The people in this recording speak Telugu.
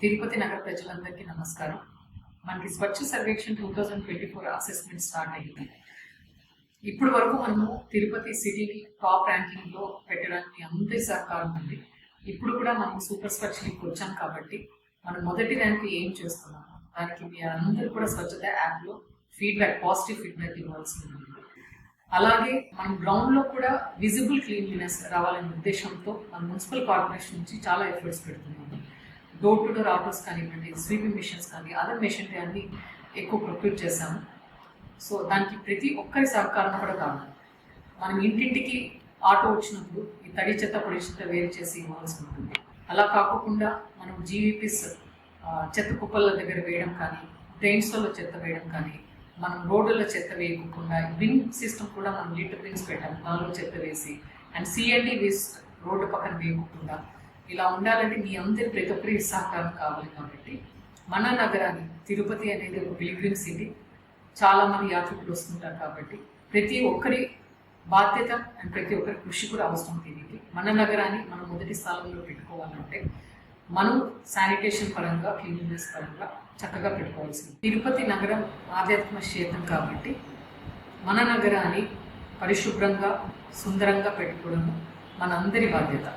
తిరుపతి నగర ప్రజలందరికీ నమస్కారం. మనకి Swachh Survekshan two thousand twenty four assessment start అయ్యింది. ఇప్పటి వరకు మనము తిరుపతి సిటీని టాప్ ర్యాంకింగ్లో పెట్టడానికి అందరి సహకారం ఉంది. ఇప్పుడు కూడా మనం సూపర్ స్వచ్ఛ వచ్చాం కాబట్టి మనం మొదటి ర్యాంక్ ఏం చేస్తున్నాము దానికి మీ అందరూ కూడా స్వచ్ఛత యాప్లో ఫీడ్బ్యాక్ పాజిటివ్ ఫీడ్బ్యాక్ ఇవ్వాల్సి ఉంది అలాగే మనం గ్రౌండ్లో కూడా విజిబుల్ క్లీన్లీనెస్ రావాలనే ఉద్దేశంతో మన మున్సిపల్ కార్పొరేషన్ నుంచి చాలా ఎఫర్ట్స్ పెడుతున్నాం. డోర్ టు డోర్ ఆటోస్ కానివ్వండి స్వీపింగ్ మిషన్స్ కానీ అదర్ మెషిన్ అన్ని ఎక్కువ ప్రొక్యూర్ చేశాము. సో దానికి ప్రతి ఒక్కరి సహకారం కూడా కావాలి మనం ఇంటింటికి ఆటో వచ్చినప్పుడు ఈ తడి చెత్త పొడి చెత్త వేరు చేసి ఇవ్వాల్సి ఉంటుంది. అలా కాకుండా మనం జీవీపీస్ చెత్త కుప్పల దగ్గర వేయడం కానీ డ్రైన్స్లలో చెత్త వేయడం కానీ మనం రోడ్డులో చెత్త వేయకుండా బిన్ సిస్టమ్ కూడా మనం లీటర్ బిన్స్ పెట్టాము. దానిలో చెత్త వేసి అండ్ సిఎండి వేస్ట్ రోడ్డు పక్కన వేయకుండా ఇలా ఉండాలంటే మీ అందరి ప్రతి ఒక్కరి సహకారం కావాలి కాబట్టి మన నగరాన్ని తిరుపతి అనేది ఒక పిలిగ్రిమ్ సిటీ చాలామంది యాత్రికులు వస్తుంటారు కాబట్టి ప్రతి ఒక్కరి బాధ్యత అండ్ ప్రతి ఒక్కరి కృషి కూడా అవసరం దీనికి. మన నగరాన్ని మనం మొదటి స్థానంలో పెట్టుకోవాలంటే మనం శానిటేషన్ పరంగా క్లీన్లీనెస్ పరంగా చక్కగా పెట్టుకోవాల్సింది. తిరుపతి నగరం ఆధ్యాత్మిక క్షేత్రం కాబట్టి మన నగరాన్ని పరిశుభ్రంగా సుందరంగా పెట్టుకోవడం మనందరి బాధ్యత.